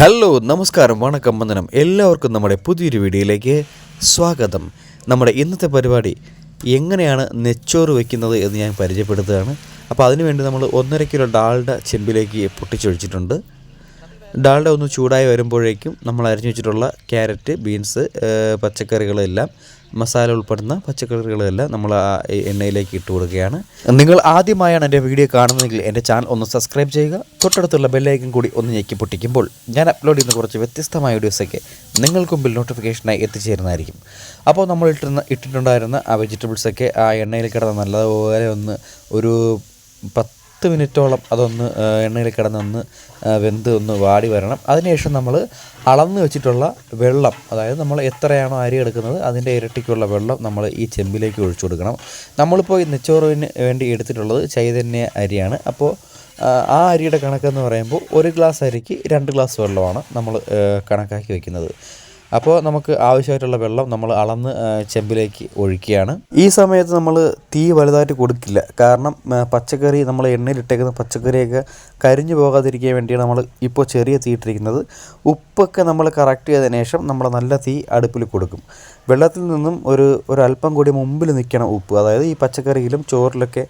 Hello നമസ്കാരം വണക്കം വന്ദനം. എല്ലാവർക്കും നമ്മുടെ പുതിയൊരു വീഡിയോയിലേക്ക് സ്വാഗതം. നമ്മുടെ ഇന്നത്തെ പരിപാടി എങ്ങനെയാണ് നെച്ചോറ് വയ്ക്കുന്നത് എന്ന് ഞാൻ പരിചയപ്പെടുത്തുകയാണ്. അപ്പോൾ അതിനുവേണ്ടി നമ്മൾ ഒന്നര കിലോ ഡാൾഡ ചെമ്പിലേക്ക് പൊട്ടിച്ചൊഴിച്ചിട്ടുണ്ട്. ഡാൾഡ ഒന്ന് ചൂടായി വരുമ്പോഴേക്കും നമ്മൾ അരിഞ്ഞു വെച്ചിട്ടുള്ള ക്യാരറ്റ് ബീൻസ് പച്ചക്കറികളെല്ലാം മസാല ഉൾപ്പെടുന്ന പച്ചക്കറികളെല്ലാം നമ്മൾ ആ എണ്ണയിലേക്ക് ഇട്ട് കൊടുക്കുകയാണ്. നിങ്ങൾ ആദ്യമായാണ് എന്റെ വീഡിയോ കാണുന്നതെങ്കിൽ എന്റെ ചാനൽ ഒന്ന് സബ്സ്ക്രൈബ് ചെയ്യുക. തൊട്ടടുത്തുള്ള ബെല്ലൈക്കൻ കൂടി ഒന്ന് ഞെക്കി പൊട്ടിക്കുമ്പോൾ ഞാൻ അപ്ലോഡ് ചെയ്യുന്ന കുറച്ച് വ്യത്യസ്തമായ വീഡിയോസൊക്കെ നിങ്ങൾക്ക് മുമ്പിൽ നോട്ടിഫിക്കേഷനായി എത്തിച്ചേരുന്നതായിരിക്കും. അപ്പോൾ നമ്മൾ ഇട്ടിരുന്ന ഇട്ടിട്ടുണ്ടായിരുന്ന ആ വെജിറ്റബിൾസൊക്കെ ആ എണ്ണയിൽ കിടന്ന് നല്ലതുപോലെ ഒന്ന് ഒരു പത്ത് പത്ത് മിനിറ്റോളം അതൊന്ന് എണ്ണയിൽ കിടന്നൊന്ന് വെന്ത് ഒന്ന് വാടി വരണം. അതിനുശേഷം നമ്മൾ അളന്ന് വെച്ചിട്ടുള്ള വെള്ളം അതായത് നമ്മൾ എത്രയാണോ അരി എടുക്കുന്നത് അതിന്റെ ഇരട്ടിക്കുള്ള വെള്ളം നമ്മൾ ഈ ചെമ്പിലേക്ക് ഒഴിച്ചു കൊടുക്കണം. നമ്മളിപ്പോൾ ഈ നെച്ചോറിന് വേണ്ടി എടുത്തിട്ടുള്ളത് ചൈതന്യ അരിയാണ്. അപ്പോൾ ആ, അരിയുടെ കണക്കെന്ന് പറയുമ്പോൾ ഒരു ഗ്ലാസ് അരിക്ക് രണ്ട് ഗ്ലാസ് വെള്ളമാണ് നമ്മൾ കണക്കാക്കി വെക്കുന്നത്. അപ്പോൾ നമുക്ക് ആവശ്യമായിട്ടുള്ള വെള്ളം നമ്മൾ അളന്ന് ചെമ്പിലേക്ക് ഒഴിക്കുകയാണ്. ഈ സമയത്ത് നമ്മൾ തീ വലുതായിട്ട് കൊടുക്കില്ല. കാരണം പച്ചക്കറി നമ്മൾ എണ്ണയിലിട്ടേക്കുന്ന പച്ചക്കറിയൊക്കെ കരിഞ്ഞു പോകാതിരിക്കാൻ വേണ്ടിയാണ് നമ്മൾ ഇപ്പോൾ ചെറിയ തീ ഇട്ടിരിക്കുന്നത്. ഉപ്പൊക്കെ നമ്മൾ കറക്റ്റ് ചെയ്തതിന് ശേഷം നമ്മൾ നല്ല തീ അടുപ്പിൽ കൊടുക്കും. വെള്ളത്തിൽ നിന്നും ഒരു ഒരല്പം കൂടി മുമ്പിൽ നിൽക്കണം ഉപ്പ്. അതായത് ഈ പച്ചക്കറിയിലും ചോറിലൊക്കെ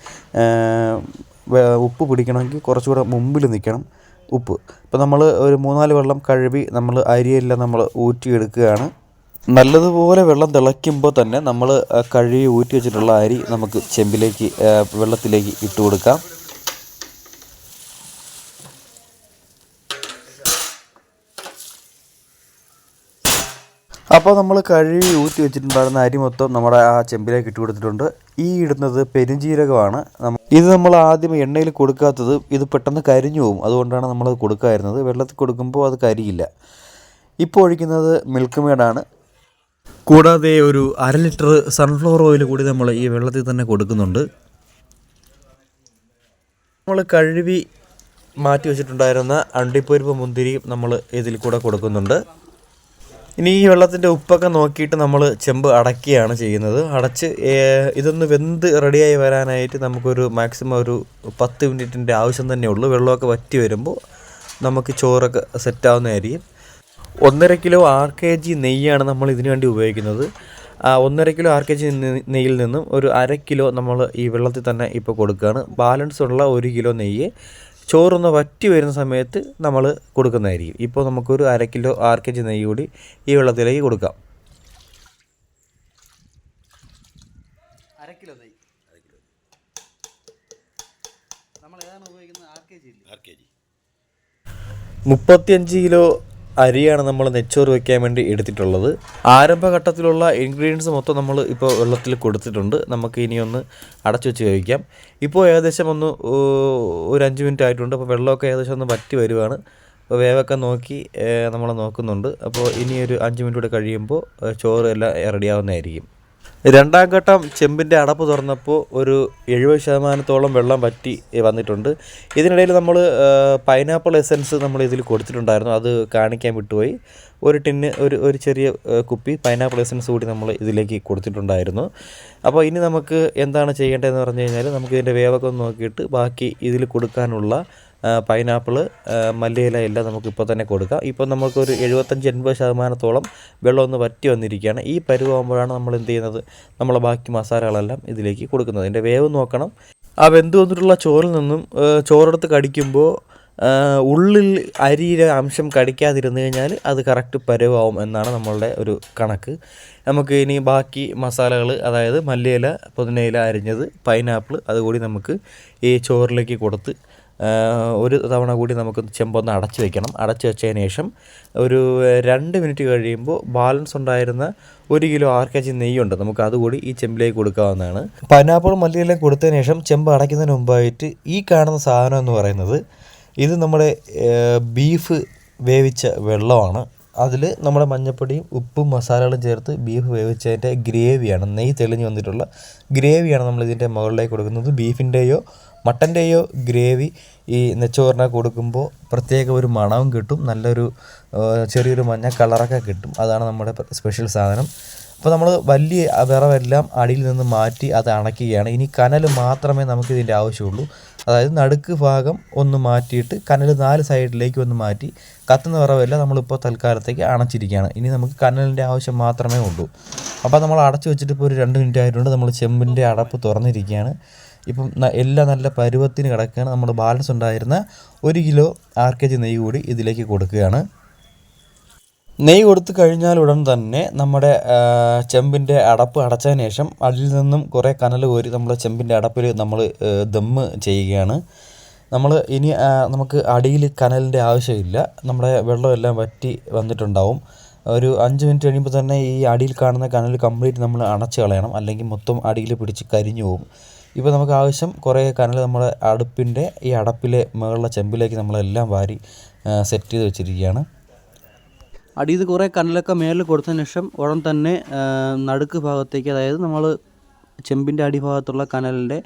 ഉപ്പ് പിടിക്കണമെങ്കിൽ കുറച്ചുകൂടെ മുമ്പിൽ നിൽക്കണം. ഉപ്പ്. ഇപ്പോൾ നമ്മൾ ഒരു മൂന്നാൽ വെള്ളം കഴുകി നമ്മൾ അരിയെല്ലാം നമ്മൾ ഊറ്റിയെടുക്കുകയാണ്. നല്ലതുപോലെ വെള്ളം തിളയ്ക്കുമ്പോൾ തന്നെ നമ്മൾ കഴുകി ഊറ്റി വെച്ചിട്ടുള്ള അരി നമുക്ക് ചെമ്പിലേക്ക് വെള്ളത്തിലേക്ക് ഇട്ട് കൊടുക്കാം. അപ്പോൾ നമ്മൾ കഴുകി ഊറ്റി വെച്ചിട്ടുണ്ടായിരുന്ന അരി മൊത്തം നമ്മുടെ ആ ചെമ്പിലേക്ക് ഇട്ട് കൊടുത്തിട്ടുണ്ട്. ഈ ഇടുന്നത് പെരുംജീരകമാണ് നമ്മ- ഇത് നമ്മൾ ആദ്യം എണ്ണയിൽ കൊടുക്കാത്തത് ഇത് പെട്ടെന്ന് കരിഞ്ഞു പോകും. അതുകൊണ്ടാണ് നമ്മളത് കൊടുക്കാതിരുന്നത്. വെള്ളത്തിൽ കൊടുക്കുമ്പോൾ അത് കരിയില്ല. ഇപ്പോൾ ഒഴിക്കുന്നത് മിൽക്ക് മേഡാണ് കൂടാതെ ഒരു അര ലിറ്റർ സൺഫ്ലവർ ഓയിൽ കൂടി നമ്മൾ ഈ വെള്ളത്തിൽ തന്നെ കൊടുക്കുന്നുണ്ട്. നമ്മൾ കഴുകി മാറ്റി വെച്ചിട്ടുണ്ടായിരുന്ന അണ്ടിപ്പരിപ്പ് മുന്തിരിയും നമ്മൾ ഇതിൽ കൂടെ കൊടുക്കുന്നുണ്ട്. ഇനി ഈ വെള്ളത്തിന്റെ ഉപ്പൊക്കെ നോക്കിയിട്ട് നമ്മൾ ചെമ്പ് അടയ്ക്കുകയാണ് ചെയ്യുന്നത്. അടച്ച് ഇതൊന്ന് വെന്ത് റെഡിയായി വരാനായിട്ട് നമുക്കൊരു മാക്സിമം ഒരു പത്ത് മിനിറ്റിന്റെ ആവശ്യം തന്നെ ഉള്ളൂ. വെള്ളമൊക്കെ വറ്റി വരുമ്പോൾ നമുക്ക് ചോറൊക്കെ സെറ്റാവുന്നതായിരിക്കും. ഒന്നര കിലോ ആർ കെ ജി നെയ്യാണ് നമ്മൾ ഇതിനു വേണ്ടി ഉപയോഗിക്കുന്നത്. ഒന്നര കിലോ ആർ കെ ജി നെയ്യിൽ നിന്നും ഒരു അര കിലോ നമ്മൾ ഈ വെള്ളത്തിൽ തന്നെ ഇപ്പോൾ കൊടുക്കുകയാണ്. ബാലൻസ് ഉള്ള ഒരു കിലോ നെയ്യ്. ചോറൊന്ന് വറ്റി വരുന്ന സമയത്ത് നമ്മൾ കൊടുക്കുന്നതായിരിക്കും. ഇപ്പോൾ നമുക്കൊരു അര കിലോ ആർ കെ ജി നെയ്യ് കൂടി ഈ വെള്ളത്തിലേക്ക് കൊടുക്കാം. അര കിലോ നെയ്യ്. നമ്മൾ ഏതാണ് ഉപയോഗിക്കുന്നത്? R K G R K G. മുപ്പത്തിയഞ്ച് കിലോ അരിയാണ് നമ്മൾ നെച്ചോറ് വെക്കാൻ വേണ്ടി എടുത്തിട്ടുള്ളത്. ആരംഭഘട്ടത്തിലുള്ള ഇൻഗ്രീഡിയൻസ് മൊത്തം നമ്മൾ ഇപ്പോൾ വെള്ളത്തിൽ കൊടുത്തിട്ടുണ്ട്. നമുക്ക് ഇനി ഒന്ന് അടച്ചു വെച്ച് കഴിക്കാം. ഇപ്പോൾ ഏകദേശം ഒന്ന് ഒരു അഞ്ച് മിനിറ്റ് ആയിട്ടുണ്ട്. അപ്പോൾ വെള്ളമൊക്കെ ഏകദേശം ഒന്ന് വറ്റി വരുവാണ്. അപ്പോൾ വേവൊക്കെ നോക്കി നമ്മൾ നോക്കുന്നുണ്ട്. അപ്പോൾ ഇനി ഒരു അഞ്ച് മിനിറ്റ് കൂടെ കഴിയുമ്പോൾ ചോറ് എല്ലാം റെഡിയാവുന്നതായിരിക്കും രണ്ടാം ഘട്ടം ചെമ്പിന്റെ അടപ്പ് തുറന്നപ്പോൾ ഒരു എഴുപത് ശതമാനത്തോളം വെള്ളം വറ്റി വന്നിട്ടുണ്ട്. ഇതിനിടയിൽ നമ്മൾ പൈനാപ്പിൾ എസൻസ് നമ്മൾ ഇതിൽ കൊടുത്തിട്ടുണ്ടായിരുന്നു. അത് കാണിക്കാൻ വിട്ടുപോയി. ഒരു ടിന്ന് ഒരു ഒരു ചെറിയ കുപ്പി പൈനാപ്പിൾ എസൻസ് കൂടി നമ്മൾ ഇതിലേക്ക് കൊടുത്തിട്ടുണ്ടായിരുന്നു. അപ്പോൾ ഇനി നമുക്ക് എന്താണ് ചെയ്യേണ്ടതെന്ന് പറഞ്ഞു കഴിഞ്ഞാൽ നമുക്ക് ഇതിന്റെ വേവൊക്കെ ഒന്ന് നോക്കിയിട്ട് ബാക്കി ഇതിൽ കൊടുക്കാനുള്ള പൈനാപ്പിൾ മല്ലിയില എല്ലാം നമുക്ക് ഇപ്പോൾ തന്നെ കൊടുക്കാം. ഇപ്പോൾ നമുക്കൊരു എഴുപത്തഞ്ച് എൺപത് ശതമാനത്തോളം വെള്ളം ഒന്ന് വറ്റി വന്നിരിക്കുകയാണ്. ഈ പരുവാകുമ്പോഴാണ് നമ്മൾ എന്ത് ചെയ്യുന്നത്? നമ്മൾ ബാക്കി മസാലകളെല്ലാം ഇതിലേക്ക് കൊടുക്കുന്നത്. അതിന്റെ വേവ് നോക്കണം. ആ വെന്ത് വന്നിട്ടുള്ള ചോറിൽ നിന്നും ചോറെടുത്ത് കടിക്കുമ്പോൾ ഉള്ളിൽ അരിയുടെ അംശം കടിക്കാതിരുന്നു കഴിഞ്ഞാൽ അത് കറക്റ്റ് പരുവാവും എന്നാണ് നമ്മളുടെ ഒരു കണക്ക്. നമുക്ക് ഇനി ബാക്കി മസാലകൾ അതായത് മല്ലിയില പുതിനയില അരിഞ്ഞത് പൈനാപ്പിൾ അതുകൂടി നമുക്ക് ഈ ചോറിലേക്ക് കൊടുത്ത് ഒരു തവണ കൂടി നമുക്ക് ചെമ്പൊന്ന് അടച്ച് വെക്കണം. അടച്ച് വെച്ചതിന് ശേഷം ഒരു രണ്ട് മിനിറ്റ് കഴിയുമ്പോൾ ബാലൻസ് ഉണ്ടായിരുന്ന ഒരു കിലോ ആർ കെ ജി നെയ്യുണ്ട്. നമുക്ക് അതുകൂടി ഈ ചെമ്പിലേക്ക് കൊടുക്കാവുന്നതാണ്. പൈനാപ്പിൾ മല്ലിയെല്ലാം കൊടുത്തതിന് ശേഷം ചെമ്പ് അടയ്ക്കുന്നതിന് മുമ്പായിട്ട് ഈ കാണുന്ന സാധനം എന്ന് പറയുന്നത് ഇത് നമ്മുടെ ബീഫ് വേവിച്ച വെള്ളമാണ്. അതിൽ നമ്മുടെ മഞ്ഞപ്പൊടിയും ഉപ്പും മസാലകളും ചേർത്ത് ബീഫ് വേവിച്ചതിന്റെ ഗ്രേവിയാണ് നെയ്യ് തെളിഞ്ഞ് വന്നിട്ടുള്ള ഗ്രേവിയാണ് നമ്മൾ ഇതിന്റെ മുകളിലേക്ക് കൊടുക്കുന്നത്. ബീഫിന്റെയോ മട്ടന്റെയോ ഗ്രേവി ഈ നെച്ചോറിനെ കൊടുക്കുമ്പോൾ പ്രത്യേക ഒരു മണവും കിട്ടും. നല്ലൊരു ചെറിയൊരു മഞ്ഞ കളറൊക്കെ കിട്ടും. അതാണ് നമ്മുടെ സ്പെഷ്യൽ സാധനം. അപ്പോൾ നമ്മൾ വലിയ വിറവെല്ലാം അടിയിൽ നിന്ന് മാറ്റി അത് അണയ്ക്കുകയാണ് ഇനി കനൽ മാത്രമേ നമുക്ക് ഇതിന്റെ ആവശ്യമുള്ളൂ. അതായത് നടുക്ക് ഭാഗം ഒന്ന് മാറ്റിയിട്ട് കനൽ നാല് സൈഡിലേക്ക് ഒന്ന് മാറ്റി കത്തുന്ന വിറവെല്ലാം നമ്മളിപ്പോൾ തൽക്കാലത്തേക്ക് അണച്ചിരിക്കുകയാണ്. ഇനി നമുക്ക് കനലിന്റെ ആവശ്യം മാത്രമേ ഉള്ളൂ. അപ്പോൾ നമ്മൾ അടച്ചു വെച്ചിട്ട് ഇപ്പോൾ ഒരു രണ്ട് മിനിറ്റ് ആയിട്ടുണ്ട്. നമ്മൾ ചെമ്പിന്റെ അടപ്പ് തുറന്നിരിക്കുകയാണ്. ഇപ്പം എല്ലാം നല്ല പരുവത്തിന് കിടക്കുകയാണ്. നമ്മൾ ബാലൻസ് ഉണ്ടായിരുന്ന ഒരു കിലോ ആർ കെ ജി നെയ്യ് കൂടി ഇതിലേക്ക് കൊടുക്കുകയാണ്. നെയ്യ് കൊടുത്തു കഴിഞ്ഞാൽ ഉടൻ തന്നെ നമ്മുടെ ചെമ്പിന്റെ അടപ്പ് അടച്ചതിന് ശേഷം അതിൽ നിന്നും കുറേ കനൽ കോരി നമ്മുടെ ചെമ്പിന്റെ അടപ്പിൽ നമ്മൾ ദമ്മ് ചെയ്യുകയാണ്. നമ്മൾ ഇനി നമുക്ക് അടിയിൽ കനലിന്റെ ആവശ്യമില്ല. നമ്മുടെ വെള്ളമെല്ലാം വറ്റി വന്നിട്ടുണ്ടാവും. ഒരു അഞ്ച് മിനിറ്റ് കഴിയുമ്പോൾ തന്നെ ഈ അടിയിൽ കാണുന്ന കനൽ കംപ്ലീറ്റ് നമ്മൾ അടച്ച് കളയണം. അല്ലെങ്കിൽ മൊത്തം അടിയിൽ പിടിച്ച് കരിഞ്ഞു പോകും. ഇപ്പോൾ നമുക്ക് ആവശ്യം കുറേ കനൽ നമ്മുടെ അടുപ്പിന്റെ ഈ അടപ്പിലെ മുകളിലെ ചെമ്പിലേക്ക് നമ്മളെല്ലാം വാരി സെറ്റ് ചെയ്ത് വെച്ചിരിക്കുകയാണ്. അടിയിൽ കുറേ കനലൊക്കെ മേലിൽ കൊടുത്തതിന് ശേഷം ഉടൻ തന്നെ നടുക്ക് ഭാഗത്തേക്ക് അതായത് നമ്മൾ ചെമ്പിന്റെ അടിഭാഗത്തുള്ള കനലിന്റെ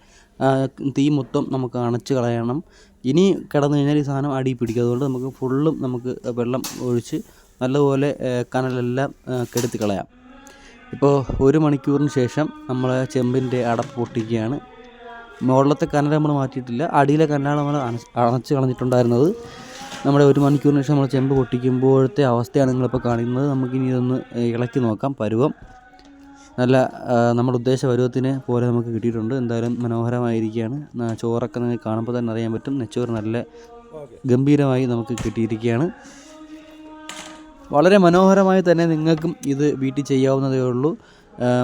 തീ മൊത്തം നമുക്ക് അണച്ച് കളയണം. ഇനി കിടന്നു കഴിഞ്ഞാൽ ഈ സാധനം അടി പിടിക്കും. അതുകൊണ്ട് നമുക്ക് ഫുള്ളും നമുക്ക് വെള്ളം ഒഴിച്ച് നല്ലപോലെ കനലെല്ലാം കെടുത്തി കളയാം. ഇപ്പോൾ ഒരു മണിക്കൂറിന് ശേഷം നമ്മൾ ചെമ്പിന്റെ അടപ്പ് പൊട്ടിക്കുകയാണ്. മുകളിലത്തെ കനൽ നമ്മൾ മാറ്റിയിട്ടില്ല. അടിയിലെ കനലാണ് നമ്മൾ അണച്ച് കളഞ്ഞിട്ടുണ്ടായിരുന്നത്. നമ്മുടെ ഒരു മണിക്കൂറിന് ശേഷം നമ്മൾ ചെമ്പ് പൊട്ടിക്കുമ്പോഴത്തെ അവസ്ഥയാണ് നിങ്ങളിപ്പോൾ കാണുന്നത് നമുക്കിനി ഇതൊന്ന് ഇളക്കി നോക്കാം. പരുവം. നല്ല നമ്മുടെ ഉദ്ദേശ പരുവത്തിന് പോലെ നമുക്ക് കിട്ടിയിട്ടുണ്ട്. എന്തായാലും മനോഹരമായിരിക്കുകയാണ്. ചോറൊക്കെ നിങ്ങൾക്ക് കാണുമ്പോൾ തന്നെ അറിയാൻ പറ്റും. നെച്ചോറ് നല്ല ഗംഭീരമായി നമുക്ക് കിട്ടിയിരിക്കുകയാണ്. വളരെ മനോഹരമായി തന്നെ നിങ്ങൾക്കും ഇത് വീട്ടിൽ ചെയ്യാവുന്നതേ ഉള്ളൂ.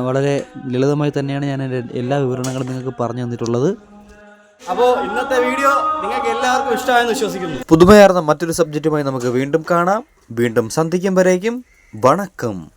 വളരെ ലളിതമായി തന്നെയാണ് ഞാൻ എന്റെ എല്ലാ വിവരണങ്ങളും നിങ്ങൾക്ക് പറഞ്ഞു തന്നിട്ടുള്ളത്. അപ്പോൾ ഇന്നത്തെ വീഡിയോ നിങ്ങൾക്ക് എല്ലാവർക്കും ഇഷ്ടമായെന്ന് വിശ്വസിക്കുന്നു. പുതുമയാർന്ന മറ്റൊരു സബ്ജക്റ്റുമായി നമുക്ക് വീണ്ടും കാണാം. വീണ്ടും സന്ധിക്കും വരേക്കും. വണക്കം.